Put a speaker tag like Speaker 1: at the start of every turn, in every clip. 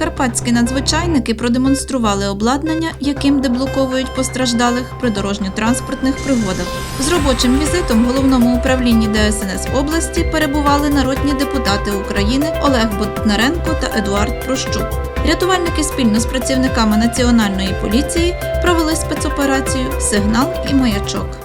Speaker 1: Прикарпатські надзвичайники продемонстрували обладнання, яким деблоковують постраждалих при дорожньо-транспортних пригодах. З робочим візитом в головному управлінні ДСНС області перебували народні депутати України Олег Боднаренко та Едуард Прощук. Рятувальники спільно з працівниками національної поліції провели спецоперацію Сигнал і маячок.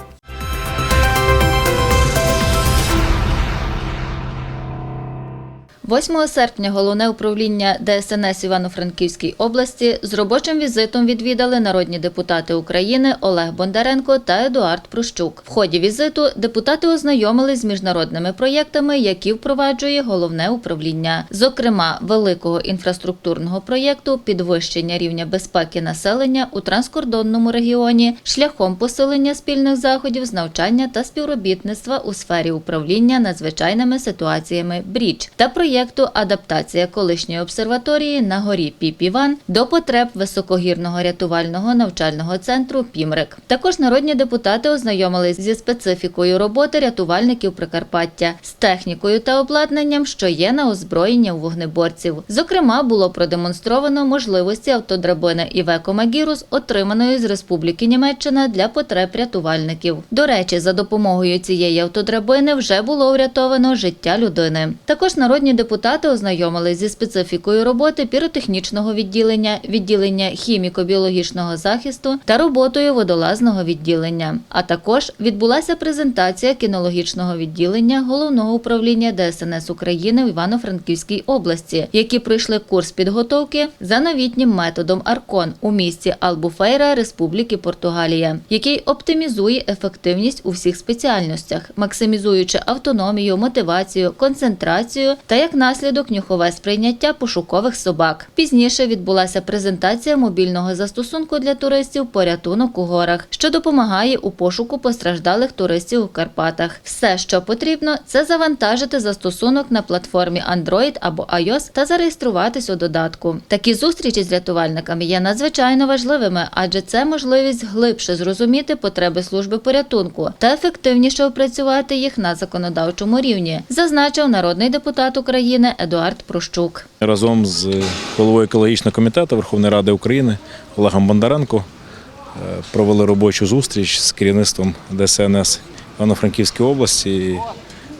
Speaker 2: 8 серпня головне управління ДСНС Івано-Франківській області з робочим візитом відвідали народні депутати України Олег Бондаренко та Едуард Прощук. В ході візиту депутати ознайомились з міжнародними проєктами, які впроваджує головне управління, зокрема великого інфраструктурного проєкту підвищення рівня безпеки населення у транскордонному регіоні шляхом посилення спільних заходів з навчання та співробітництва у сфері управління надзвичайними ситуаціями Бріч та проєкту адаптація колишньої обсерваторії на горі Піпіван до потреб високогірного рятувального навчального центру Пімрик. Також народні депутати ознайомились зі специфікою роботи рятувальників Прикарпаття, з технікою та обладнанням, що є на озброєння у вогнеборців. Зокрема, було продемонстровано можливості автодрабини Івеко Магірус, отриманої з Республіки Німеччина для потреб рятувальників. До речі, за допомогою цієї автодрабини вже було врятовано життя людини. Також народні депутати ознайомились зі специфікою роботи піротехнічного відділення, відділення хіміко-біологічного захисту та роботою водолазного відділення. А також відбулася презентація кінологічного відділення головного управління ДСНС України в Івано-Франківській області, які пройшли курс підготовки за новітнім методом Аркон у місті Албуфейра Республіки Португалія, який оптимізує ефективність у всіх спеціальностях, максимізуючи автономію, мотивацію, концентрацію та як наслідок нюхове сприйняття пошукових собак. Пізніше відбулася презентація мобільного застосунку для туристів порятунок у горах, що допомагає у пошуку постраждалих туристів у Карпатах. Все, що потрібно, це завантажити застосунок на платформі Android або iOS та зареєструватись у додатку. Такі зустрічі з рятувальниками є надзвичайно важливими, адже це можливість глибше зрозуміти потреби служби порятунку та ефективніше опрацювати їх на законодавчому рівні, зазначив народний депутат України Едуард Прощук.
Speaker 3: Разом з головою екологічного комітету Верховної Ради України Олегом Бондаренко е, провели робочу зустріч з керівництвом ДСНС Івано-Франківської області.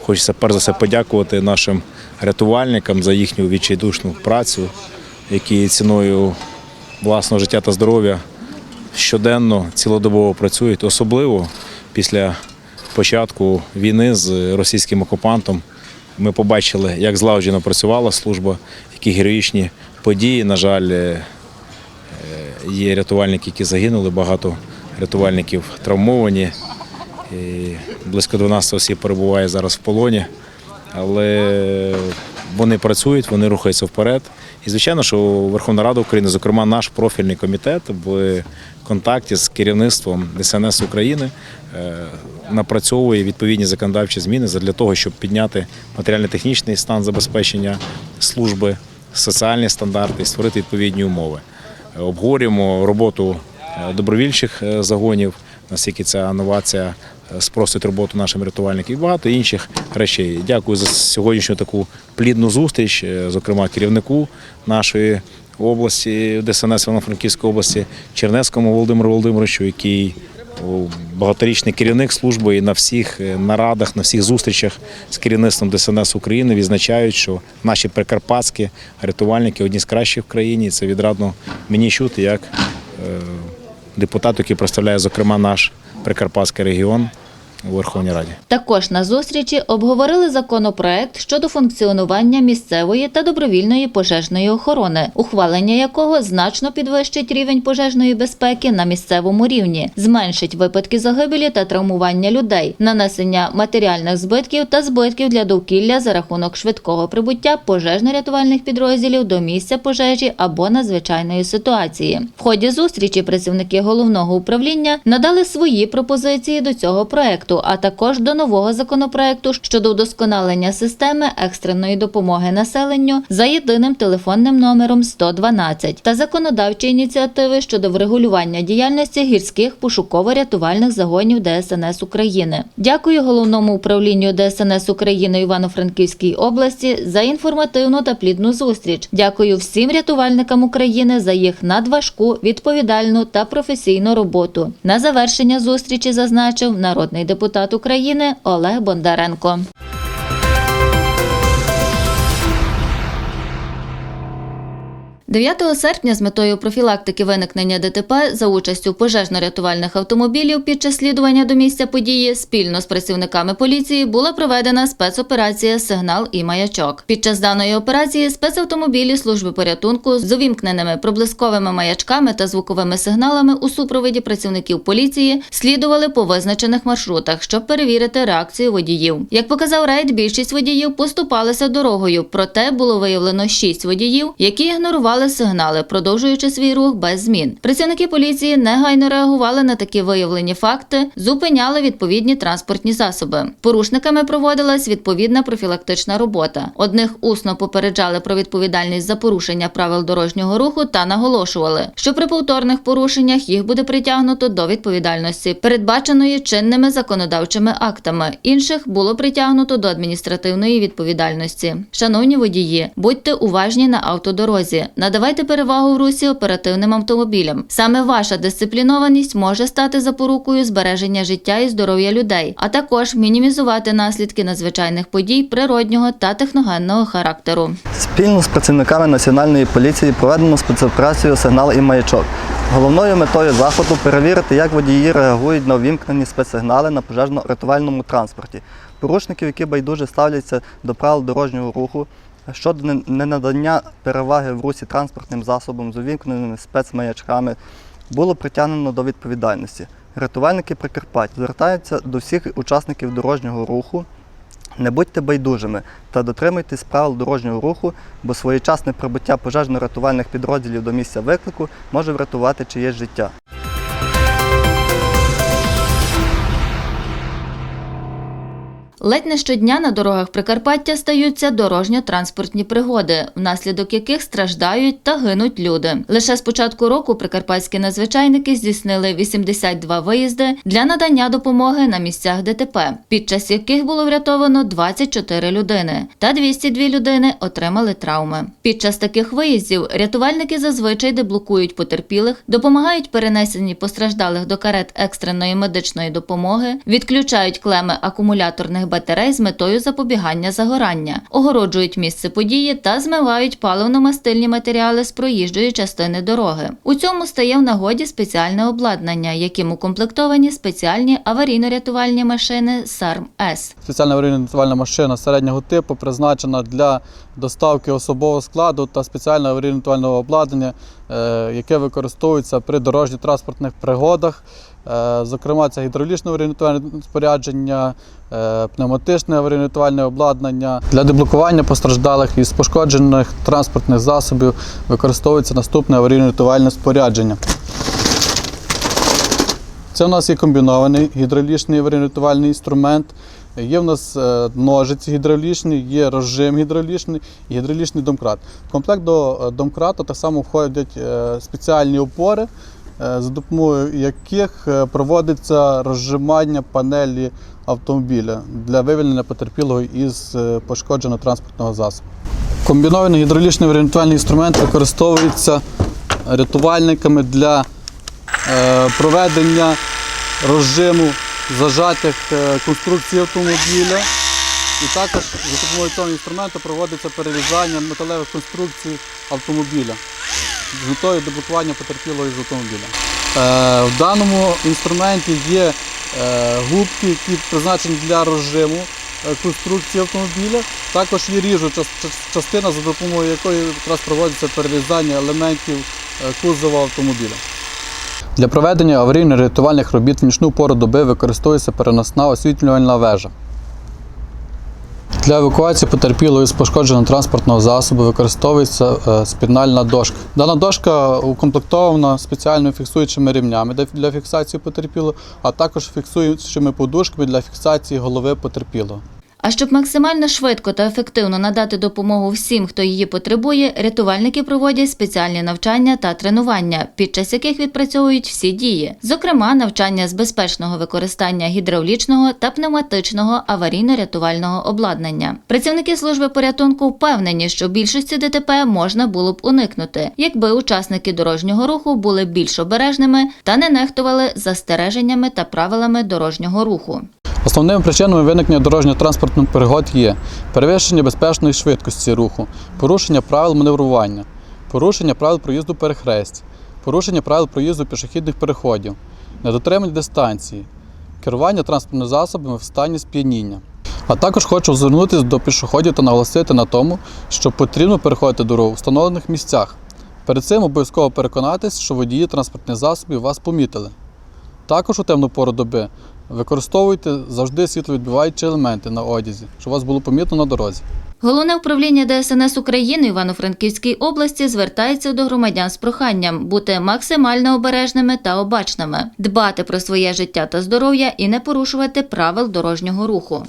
Speaker 3: Хочеться перш за все подякувати нашим рятувальникам за їхню відчайдушну працю, які ціною власного життя та здоров'я щоденно, цілодобово працюють, особливо після початку війни з російським окупантом. Ми побачили, як злагоджено працювала служба, які героїчні події. На жаль, е, е, є рятувальники, які загинули, багато рятувальників травмовані. І близько 12 осіб перебуває зараз в полоні. Але вони працюють, вони рухаються вперед. І звичайно, що Верховна Рада України, зокрема наш профільний комітет, в контакті з керівництвом ДСНС України е, напрацьовує відповідні законодавчі зміни для того, щоб підняти матеріально-технічний стан забезпечення служби, соціальні стандарти і створити відповідні умови. Обговорюємо роботу е, добровільчих е, загонів, наскільки ця новація е, спростить роботу нашим рятувальникам і багато інших речей. Дякую за сьогоднішню таку плідну зустріч, зокрема керівнику нашої області, ДСНС Івано-Франківської області, Чернецькому Володимиру Володимировичу, який багаторічний керівник служби і на всіх е, нарадах, на всіх зустрічах з керівництвом ДСНС України відзначають, що наші прикарпатські рятувальники одні з кращих в країні. Це відрадно мені чути як е, депутат, який представляє, зокрема, наш прикарпатський регіон у Верховній Раді.
Speaker 2: Також на зустрічі обговорили законопроект щодо функціонування місцевої та добровільної пожежної охорони, ухвалення якого значно підвищить рівень пожежної безпеки на місцевому рівні, зменшить випадки загибелі та травмування людей, нанесення матеріальних збитків та збитків для довкілля за рахунок швидкого прибуття пожежно-рятувальних підрозділів до місця пожежі або надзвичайної ситуації. В ході зустрічі працівники головного управління надали свої пропозиції до цього проекту законопроекту, а також до нового законопроекту щодо вдосконалення системи екстреної допомоги населенню за єдиним телефонним номером 112 та законодавчі ініціативи щодо врегулювання діяльності гірських пошуково-рятувальних загонів ДСНС України. Дякую головному управлінню ДСНС України Івано-Франківській області за інформативну та плідну зустріч. Дякую всім рятувальникам України за їх надважку, відповідальну та професійну роботу. На завершення зустрічі зазначив народний депутат України Олег Бондаренко. – 9 серпня з метою профілактики виникнення ДТП за участю пожежно-рятувальних автомобілів під час слідування до місця події спільно з працівниками поліції була проведена спецоперація Сигнал і маячок. Під час даної операції спецавтомобілі служби порятунку з увімкненими проблисковими маячками та звуковими сигналами у супроводі працівників поліції слідували по визначених маршрутах, щоб перевірити реакцію водіїв. Як показав рейд, більшість водіїв поступалися дорогою, проте було виявлено шість водіїв, які ігнорували сигнали, продовжуючи свій рух без змін. Працівники поліції негайно реагували на такі виявлені факти, зупиняли відповідні транспортні засоби. Порушниками проводилась відповідна профілактична робота. Одних усно попереджали про відповідальність за порушення правил дорожнього руху та наголошували, що при повторних порушеннях їх буде притягнуто до відповідальності, передбаченої чинними законодавчими актами. Інших було притягнуто до адміністративної відповідальності. Шановні водії, будьте уважні на автодорозі. Надавайте перевагу в русі оперативним автомобілям. Саме ваша дисциплінованість може стати запорукою збереження життя і здоров'я людей, а також мінімізувати наслідки надзвичайних подій природнього та техногенного характеру.
Speaker 4: Спільно з працівниками Національної поліції проведено спецоперацію Сигнал і маячок. Головною метою заходу перевірити, як водії реагують на увімкнені спецсигнали на пожежно-рятувальному транспорті. Порушників, які байдуже ставляться до правил дорожнього руху щодо не- ненадання переваги в русі транспортним засобом з увімкненими спецмаячками, було притягнено до відповідальності. Рятувальники Прикарпаття звертаються до всіх учасників дорожнього руху не будьте байдужими та дотримуйтесь правил дорожнього руху, бо своєчасне прибуття пожежно-рятувальних підрозділів до місця виклику може врятувати чиєсь життя.
Speaker 2: Ледь не щодня на дорогах Прикарпаття стаються дорожньо-транспортні пригоди, внаслідок яких страждають та гинуть люди. Лише з початку року прикарпатські надзвичайники здійснили 82 виїзди для надання допомоги на місцях ДТП, під час яких було врятовано 24 людини, та 202 людини отримали травми. Під час таких виїздів рятувальники зазвичай деблокують потерпілих, допомагають перенесенні постраждалих до карет екстреної медичної допомоги, відключають клеми акумуляторних батарей з метою запобігання загорання, огороджують місце події та змивають паливно-мастильні матеріали з проїжджої частини дороги. У цьому стає в нагоді спеціальне обладнання, яким укомплектовані спеціальні аварійно-рятувальні машини САРМ-С.
Speaker 5: Спеціальна аварійно-рятувальна машина середнього типу призначена для доставки особового складу та спеціального аварійно-рятувального обладнання, е, яке використовується при дорожньо-транспортних пригодах. Е, Зокрема, це гідравлічне аварійно-рятувальне спорядження, е, пневматичне аварійно-рятувальне обладнання. Для деблокування постраждалих із пошкоджених транспортних засобів використовується наступне аварійно-рятувальне спорядження. Це у нас є комбінований гідравлічний аварійно-рятувальний інструмент. Є в нас е, ножиці гідравлічні, є розжим гідравлічний і гідравлічний домкрат. В комплект до домкрата так само входять спеціальні опори, за допомогою яких е, проводиться розжимання панелі автомобіля для вивільнення потерпілого із е, пошкодженого транспортного засобу. Комбінований гідравлічний орієнтувальний інструмент використовується рятувальниками для е, проведення розжиму зажатих е, конструкцій автомобіля. І також за допомогою цього інструменту проводиться перерізання металевих конструкцій автомобіля з метою деблокування потерпілого з автомобіля. Е, в даному інструменті є е, губки, які призначені для розжиму е, конструкції автомобіля. Також є ріжуча частина, за допомогою якої якраз проводиться перерізання елементів кузова автомобіля. Для проведення аварійно-рятувальних робіт в нічну пору доби використовується переносна освітлювальна вежа. Для евакуації потерпілої з пошкодженого транспортного засобу використовується е, спінальна дошка. Дана дошка укомплектована спеціальними фіксуючими рівнями для фіксації потерпілого, а також фіксуючими подушками для фіксації голови потерпілого.
Speaker 2: А щоб максимально швидко та ефективно надати допомогу всім, хто її потребує, рятувальники проводять спеціальні навчання та тренування, під час яких відпрацьовують всі дії, зокрема, навчання з безпечного використання гідравлічного та пневматичного аварійно-рятувального обладнання. Працівники служби порятунку впевнені, що більшості ДТП можна було б уникнути, якби учасники дорожнього руху були більш обережними та не нехтували застереженнями та правилами дорожнього руху.
Speaker 5: Основними причинами виникнення дорожньо-транспортних пригод є перевищення безпечної швидкості руху, порушення правил маневрування, порушення правил проїзду перехресть, порушення правил проїзду пішохідних переходів, недотримання дистанції, керування транспортними засобами в стані сп'яніння. А також хочу звернутися до пішоходів та наголосити на тому, що потрібно переходити дорогу в встановлених місцях. Перед цим обов'язково переконатись, що водії транспортних засобів вас помітили. Також у темну пору доби використовуйте завжди світловідбиваючі елементи на одязі, щоб вас було помітно на дорозі.
Speaker 2: Головне управління ДСНС України Івано-Франківській області звертається до громадян з проханням бути максимально обережними та обачними, дбати про своє життя та здоров'я і не порушувати правил дорожнього руху.